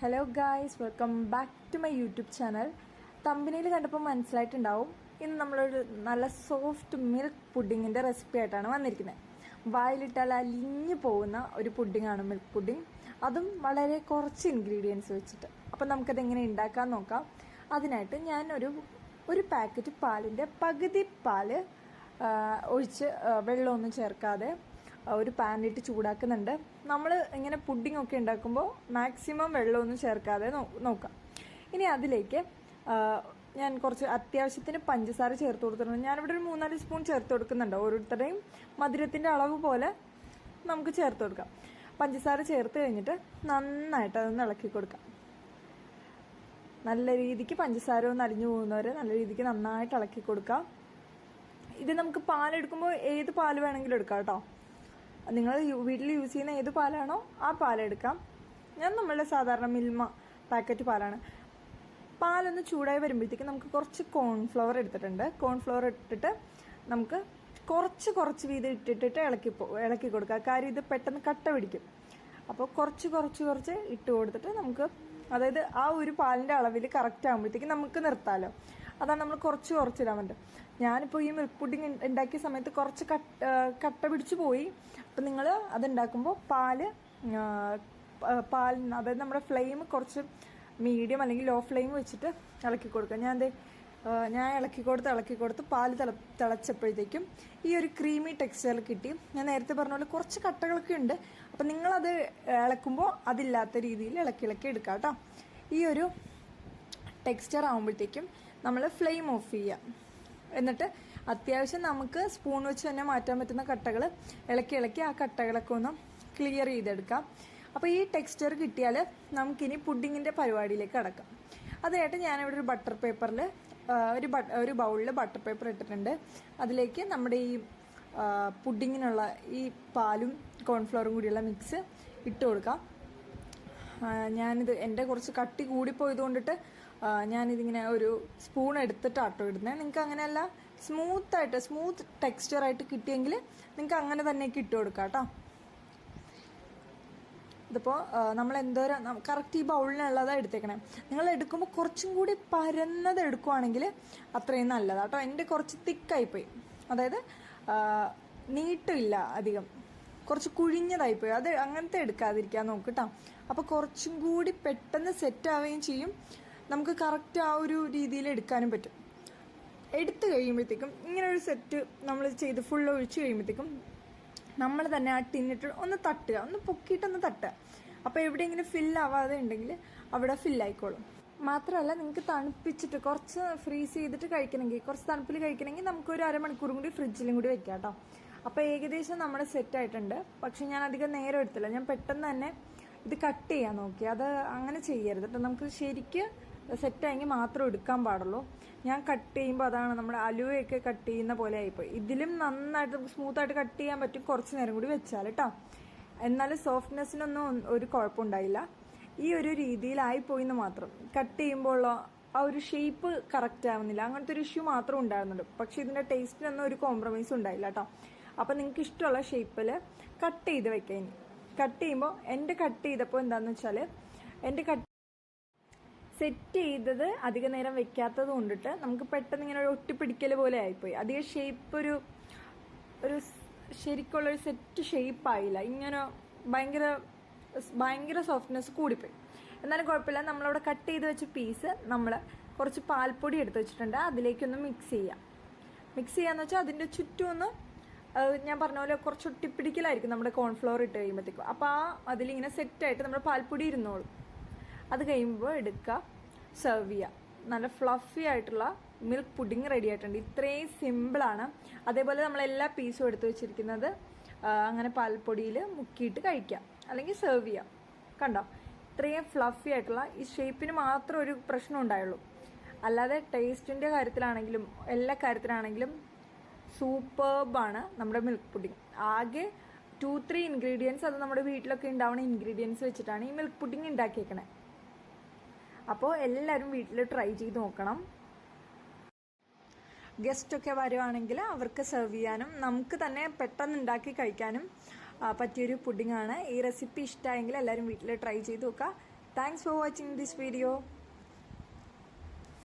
Hello guys welcome back to my YouTube channel തമ്പനിയിൽ കണ്ടപ്പോൾ മനസ്സിലായിട്ടുണ്ടാവും ഇന്ന് നമ്മളൊരു നല്ല സോഫ്റ്റ് മിൽക്ക് പുഡിങ്ങിന്റെ റെസിപ്പി ആയിട്ടാണ് വന്നിരിക്കുന്നത് വായിലിട്ടാൽ അലിഞ്ഞു പോകുന്ന ഒരു പുഡിങ്ങാണ് മിൽക്ക് പുഡിങ് അതും വളരെ കുറച്ച് ഇൻഗ്രീഡിയൻസ് വെച്ചിട്ട്. അപ്പം നമുക്കത് എങ്ങനെ ഉണ്ടാക്കാൻ നോക്കാം. അതിനായിട്ട് ഞാൻ ഒരു ഒരു പാക്കറ്റ് പാലിന്റെ പകുതി പാൽ ഒഴിച്ച് വെള്ളമൊന്നും ചേർക്കാതെ ഒരു പാനിലിട്ട് ചൂടാക്കുന്നുണ്ട്. നമ്മൾ ഇങ്ങനെ പുഡിംഗ് ഒക്കെ ഉണ്ടാക്കുമ്പോൾ മാക്സിമം വെള്ളമൊന്നും ചേർക്കാതെ നോക്കാം. ഇനി അതിലേക്ക് ഞാൻ കുറച്ച് അത്യാവശ്യത്തിന് പഞ്ചസാര ചേർത്ത് കൊടുത്തിട്ടുണ്ട്. ഞാനിവിടെ ഒരു മൂന്നാൽ സ്പൂൺ ചേർത്ത് കൊടുക്കുന്നുണ്ട്. ഓരോരുത്തരുടെയും മധുരത്തിന്റെ അളവ് പോലെ നമുക്ക് ചേർത്ത് കൊടുക്കാം. പഞ്ചസാര ചേർത്ത് കഴിഞ്ഞിട്ട് നന്നായിട്ട് അതൊന്ന് ഇളക്കി കൊടുക്കാം. നല്ല രീതിക്ക് പഞ്ചസാര ഒന്ന് അലിഞ്ഞു പോകുന്നവരെ നല്ല രീതിക്ക് നന്നായിട്ട് ഇളക്കി കൊടുക്കാം. ഇത് നമുക്ക് പാലെടുക്കുമ്പോൾ ഏത് പാൽ വേണമെങ്കിലും എടുക്കാം കേട്ടോ. നിങ്ങൾ വീട്ടിൽ യൂസ് ചെയ്യുന്ന ഏത് പാലാണോ ആ പാലെടുക്കാം ഞാൻ നമ്മളുടെ സാധാരണ മിൽമ പാക്കറ്റ് പാലാണ്. പാലൊന്ന് ചൂടായി വരുമ്പോഴത്തേക്ക് നമുക്ക് കുറച്ച് കോൺഫ്ലവർ എടുത്തിട്ടുണ്ട്. കോൺഫ്ലവർ ഇട്ടിട്ട് നമുക്ക് കുറച്ച് കുറച്ച് വീതം ഇട്ടിട്ടിട്ട് ഇളക്കി ഇളക്കി കൊടുക്കുക. കാര്യം ഇത് പെട്ടെന്ന് കട്ട പിടിക്കും. അപ്പോൾ കുറച്ച് കുറച്ച് കുറച്ച് ഇട്ട് കൊടുത്തിട്ട് നമുക്ക് അതായത് ആ ഒരു പാലിന്റെ അളവിൽ കറക്റ്റ് ആകുമ്പോഴത്തേക്ക് നമുക്ക് നിർത്താമല്ലോ അതാണ് നമ്മൾ കുറച്ച് കുറച്ചിടാൻ പറ്റും ഞാനിപ്പോൾ ഈ മിൽക്ക് പുഡിങ് ഉണ്ടാക്കിയ സമയത്ത് കുറച്ച് കട്ട കട്ട പിടിച്ചു പോയി. അപ്പം നിങ്ങൾ അതുണ്ടാക്കുമ്പോൾ പാൽ പാലിന് അതായത് നമ്മുടെ ഫ്ലെയിം കുറച്ച് മീഡിയം അല്ലെങ്കിൽ ലോ ഫ്ലെയിം വെച്ചിട്ട് ഇളക്കി കൊടുക്കുക. ഞാൻ ആ, ഞാൻ ഇളക്കി കൊടുത്ത് ഇളക്കി കൊടുത്ത് പാൽ തിള തിളച്ചപ്പോഴത്തേക്കും ഈ ഒരു ക്രീമി ടെക്സ്ചർ കിട്ടി. ഞാൻ നേരത്തെ പറഞ്ഞ പോലെ കുറച്ച് കട്ടകളൊക്കെ ഉണ്ട്. അപ്പം നിങ്ങളത് ഇളക്കുമ്പോൾ അതില്ലാത്ത രീതിയിൽ ഇളക്കി ഇളക്കി എടുക്കുക കേട്ടോ. ഈ ഒരു ടെക്സ്ചർ ആകുമ്പോഴത്തേക്കും നമ്മൾ ഫ്ലെയിം ഓഫ് ചെയ്യാം. എന്നിട്ട് അത്യാവശ്യം നമുക്ക് സ്പൂൺ വെച്ച് തന്നെ മാറ്റാൻ പറ്റുന്ന കട്ടകൾ ഇളക്കി ഇളക്കി ആ കട്ടകളൊക്കെ ഒന്ന് ക്ലിയർ ചെയ്തെടുക്കാം. അപ്പോൾ ഈ ടെക്സ്ചർ കിട്ടിയാൽ നമുക്കിനി പുഡിങ്ങിന്റെ പരിപാടിയിലേക്ക് കടക്കാം. അതിനായിട്ട് ഞാനിവിടെ ഒരു ബട്ടർ പേപ്പറിൽ ഒരു ഒരു ബൗളിൽ ബട്ടർ പേപ്പർ ഇട്ടിട്ടുണ്ട്. അതിലേക്ക് നമ്മുടെ ഈ പുഡിങ്ങിനുള്ള ഈ പാലും കോൺഫ്ലവറും കൂടിയുള്ള മിക്സ് ഇട്ട് കൊടുക്കാം. ഞാനിത് എന്റെ കുറച്ച് കട്ടി കൂടിപ്പോയത് കൊണ്ടിട്ട് ഞാനിതിങ്ങനെ ഒരു സ്പൂൺ എടുത്തിട്ടാട്ടോ ഇടുന്നത് നിങ്ങൾക്ക് അങ്ങനെയല്ല സ്മൂത്തായിട്ട് സ്മൂത്ത് ടെക്സ്ചറായിട്ട് കിട്ടിയെങ്കിൽ നിങ്ങൾക്ക് അങ്ങനെ തന്നെ ഇട്ട് കൊടുക്കാം കേട്ടോ. ഇതിപ്പോൾ നമ്മൾ എന്തോരം കറക്റ്റ് ഈ ബൗളിനുള്ളതാണ് എടുത്തേക്കണേ. നിങ്ങൾ എടുക്കുമ്പോൾ കുറച്ചും കൂടി പരന്നത് എടുക്കുവാണെങ്കിൽ അത്രയും നല്ലതാണ് കേട്ടോ. എന്റെ കുറച്ച് തിക്കായിപ്പോയി. അതായത് നീട്ടില്ല അധികം. കുറച്ച് കുഴിഞ്ഞതായിപ്പോയി. അത് അങ്ങനത്തെ എടുക്കാതിരിക്കാൻ നോക്ക് കേട്ടോ. അപ്പോൾ കുറച്ചും കൂടി പെട്ടെന്ന് സെറ്റ് ആവുകയും ചെയ്യും. നമുക്ക് കറക്റ്റ് ആ ഒരു രീതിയിൽ എടുക്കാനും പറ്റും. എടുത്തു കഴിയുമ്പോഴത്തേക്കും ഇങ്ങനെ ഒരു സെറ്റ് നമ്മൾ ചെയ്ത് ഫുൾ ഒഴിച്ചു കഴിയുമ്പോഴത്തേക്കും നമ്മൾ തന്നെ ആ ടിന്നിട്ട് ഒന്ന് തട്ടുക ഒന്ന് പൊക്കിയിട്ടൊന്ന് തട്ടുക. അപ്പോൾ എവിടെയെങ്കിലും ഫില്ലാവാതെ ഉണ്ടെങ്കിൽ അവിടെ ഫില്ലായിക്കോളും മാത്രമല്ല നിങ്ങൾക്ക് തണുപ്പിച്ചിട്ട് കുറച്ച് ഫ്രീസ് ചെയ്തിട്ട് കഴിക്കണമെങ്കിൽ കുറച്ച് തണുപ്പിൽ കഴിക്കണമെങ്കിൽ നമുക്ക് ഒരു അരമണിക്കൂറും കൂടി ഫ്രിഡ്ജിലും കൂടി വെക്കാം കേട്ടോ. അപ്പോൾ ഏകദേശം നമ്മുടെ സെറ്റ് ആയിട്ടുണ്ട്. പക്ഷെ ഞാൻ അധികം നേരം എടുത്തില്ല. ഞാൻ പെട്ടെന്ന് തന്നെ ഇത് കട്ട് ചെയ്യാൻ നോക്കി. അത് അങ്ങനെ ചെയ്യരുത്. കേട്ടോ നമുക്ക് ശരിക്ക് സെറ്റായെങ്കിൽ മാത്രം എടുക്കാൻ പാടുള്ളൂ. ഞാൻ കട്ട് ചെയ്യുമ്പോൾ അതാണ് നമ്മുടെ അലുവയൊക്കെ കട്ട് ചെയ്യുന്ന പോലെ ആയിപ്പോയി. ഇതിലും നന്നായിട്ട് നമുക്ക് സ്മൂത്തായിട്ട് കട്ട് ചെയ്യാൻ പറ്റും. കുറച്ച് നേരം കൂടി വെച്ചാൽ കേട്ടോ. എന്നാലും സോഫ്റ്റ്നെസ്സിനൊന്നും ഒരു കുഴപ്പമുണ്ടായില്ല. ഈ ഒരു രീതിയിലായിപ്പോയി എന്ന് മാത്രം. കട്ട് ചെയ്യുമ്പോൾ ആ ഒരു ഷേപ്പ് കറക്റ്റ് ആവുന്നില്ല. അങ്ങനത്തെ ഒരു ഇഷ്യൂ മാത്രം ഉണ്ടായിരുന്നുള്ളൂ. പക്ഷെ ഇതിന്റെ ടേസ്റ്റിനൊന്നും ഒരു കോംപ്രമൈസ് ഉണ്ടായില്ല കേട്ടോ. അപ്പൊ നിങ്ങൾക്ക് ഇഷ്ടമുള്ള ഷേപ്പിൽ കട്ട് ചെയ്ത് വെക്കാം കട്ട് ചെയ്യുമ്പോൾ എന്റെ കട്ട് ചെയ്തപ്പോൾ എന്താണെന്ന് വെച്ചാൽ എന്റെ കട്ട് സെറ്റ് ചെയ്തത് അധിക നേരം വെക്കാത്തത് കൊണ്ടിട്ട് നമുക്ക് പെട്ടെന്ന് ഇങ്ങനെ ഒരു ഒട്ടിപ്പിടിക്കൽ പോലെ ആയിപ്പോയി. അധികം ഷേപ്പ് ഒരു ഒരു ശരിക്കുള്ളൊരു സെറ്റ് ഷേപ്പ് ആയില്ല. ഇങ്ങനെ ഭയങ്കര ഭയങ്കര സോഫ്റ്റ്നെസ് കൂടിപ്പോയി. എന്നാലും കുഴപ്പമില്ല. നമ്മളവിടെ കട്ട് ചെയ്ത് വെച്ച പീസ് നമ്മൾ കുറച്ച് പാൽപ്പൊടി എടുത്ത് വെച്ചിട്ടുണ്ട്. അതിലേക്കൊന്ന് മിക്സ് ചെയ്യാം. മിക്സ് ചെയ്യാന്ന് വെച്ചാൽ അതിന്റെ ചുറ്റും ഒന്ന് ഞാൻ പറഞ്ഞ പോലെ കുറച്ച് ഒട്ടിപ്പിടിക്കലായിരിക്കും നമ്മുടെ കോൺഫ്ലോർ ഇട്ട് കഴിയുമ്പോഴത്തേക്കും അപ്പോൾ ആ അതിലിങ്ങനെ സെറ്റായിട്ട് നമ്മുടെ പാൽപ്പൊടി ഇരുന്നോളും. അത് കഴിയുമ്പോൾ എടുക്കുക സെർവ് ചെയ്യുക നല്ല ഫ്ലഫി ആയിട്ടുള്ള മിൽക്ക് പുഡിംഗ് റെഡി ആയിട്ടുണ്ട്. ഇത്രയും സിമ്പിളാണ് അതേപോലെ നമ്മൾ എല്ലാ പീസും എടുത്തു വെച്ചിരിക്കുന്നത് അങ്ങനെ പാൽപ്പൊടിയിൽ മുക്കിയിട്ട് കഴിക്കാം. അല്ലെങ്കിൽ സെർവ് ചെയ്യാം. കണ്ടോ? ഇത്രയും ഫ്ലഫി ആയിട്ടുള്ള ഈ ഷേപ്പിന് മാത്രം ഒരു പ്രശ്നം ഉണ്ടായുള്ളൂ. അല്ലാതെ ടേസ്റ്റിന്റെ കാര്യത്തിലാണെങ്കിലും എല്ലാ കാര്യത്തിലാണെങ്കിലും സൂപ്പർബാണ് നമ്മുടെ മിൽക്ക് പുഡിംഗ് ആകെ ടു ത്രീ ഇൻഗ്രീഡിയൻസ് അത് നമ്മുടെ വീട്ടിലൊക്കെ ഉണ്ടാവുന്ന ഇൻഗ്രീഡിയൻസ് വെച്ചിട്ടാണ് ഈ മിൽക്ക് പുഡിംഗ് ഉണ്ടാക്കിയേക്കണേ. അപ്പോൾ എല്ലാവരും വീട്ടിൽ ട്രൈ ചെയ്ത് നോക്കണം. ഗസ്റ്റൊക്കെ വരുവാണെങ്കിൽ അവർക്ക് സെർവ് ചെയ്യാനും നമുക്ക് തന്നെ പെട്ടെന്ന് ഉണ്ടാക്കി കഴിക്കാനും പറ്റിയൊരു ആണ്. ഈ റെസിപ്പി ഇഷ്ടമായെങ്കിൽ എല്ലാവരും വീട്ടിൽ ട്രൈ ചെയ്ത് നോക്കുക. Thanks for watching this video